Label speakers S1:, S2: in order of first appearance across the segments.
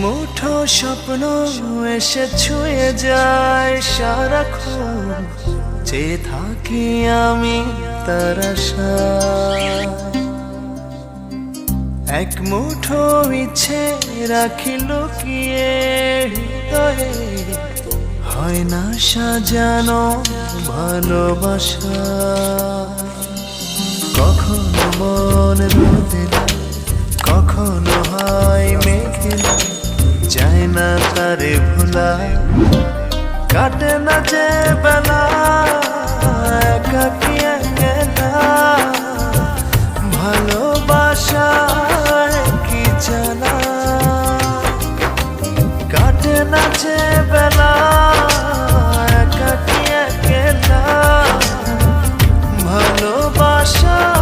S1: মুঠো স্বপ্ন এসে ছুঁয়ে যায় সারাক্ষণ। চেয়ে থাকি আমি তার। এক মুঠো ইচ্ছে রাখি লুকিয়ে হৃদয়ে। হয় না সাজানো ভালোবাসা। কখনো মন রোদেলা কখনো হয় মেঘেলা যায় না তারে ভোলা। কাটে না যে বেলা একাকি কি জানা। কাটে না যে বেলা ভালোবাসা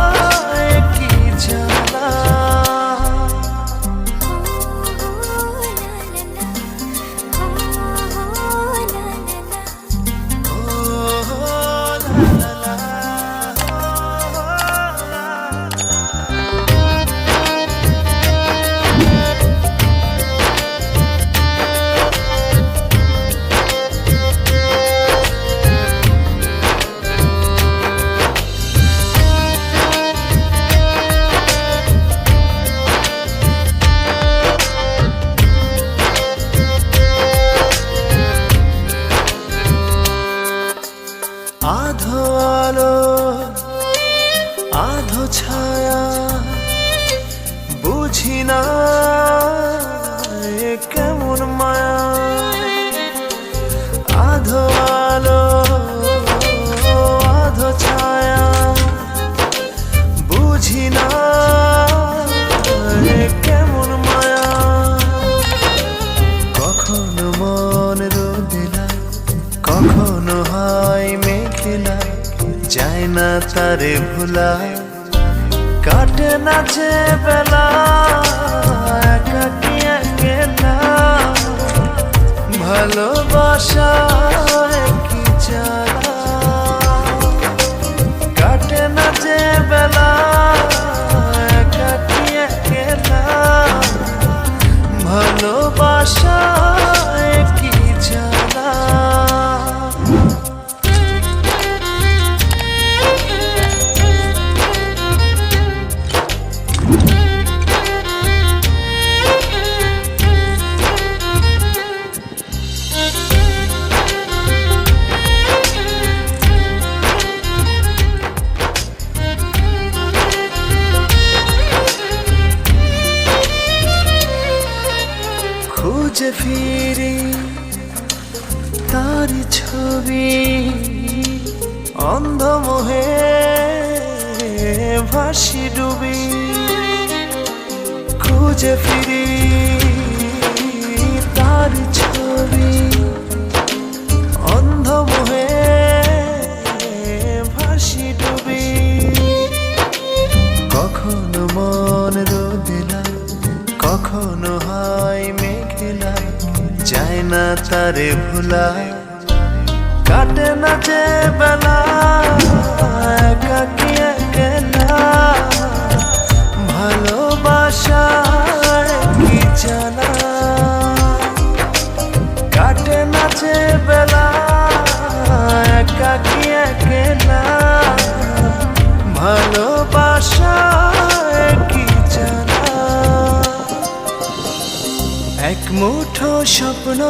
S1: আধো আলো আধো ছায়া বুঝি না তারে ভোলা কাটে না যে বেলা একাকি একেলা। ভালোবাসা খুঁজে ফিরি তার ছবি অন্ধমোহে ভাসি ডুবি, খুঁজে ফিরি তার ছবি। অন্ধমোহে ভাসি ডুবি। কখনো মন রোদেলা, কখনো হয় মেঘেলা যায় না তারে ভোলা কাটে না যে বেলা একাকি একেলা ভালোবাসা কি জানা? কাটে না যে বেলা একাকি একেলা? ভালোবাসা কি জানা? এক মুঠো স্বপ্ন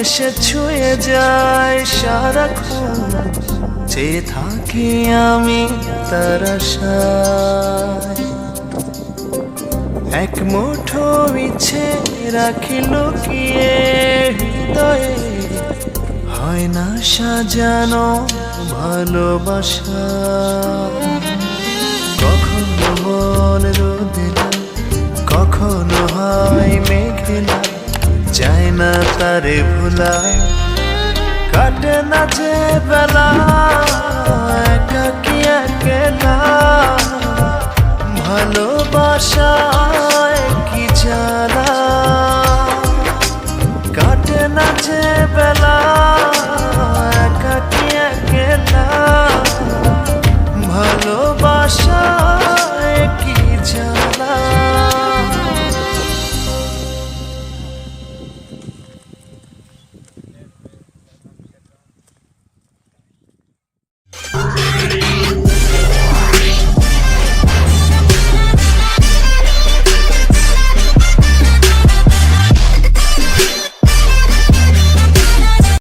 S1: এসে ছুঁয়ে যায় সারাক্ষণ। চেয়ে থাকি আমি তার। এক মুঠো ইচ্ছে রাখি লুকিয়ে হৃদয়ে? হয় না সাজানো ভালোবাসা। কখনো মন রোদেলা কখনো হয় মেঘেলা যায় না তারে ভোলা কাটে না যে বেলা একাকি একেলা? ভালোবাসায় কি জ্বালা? কাটে না যে বেলা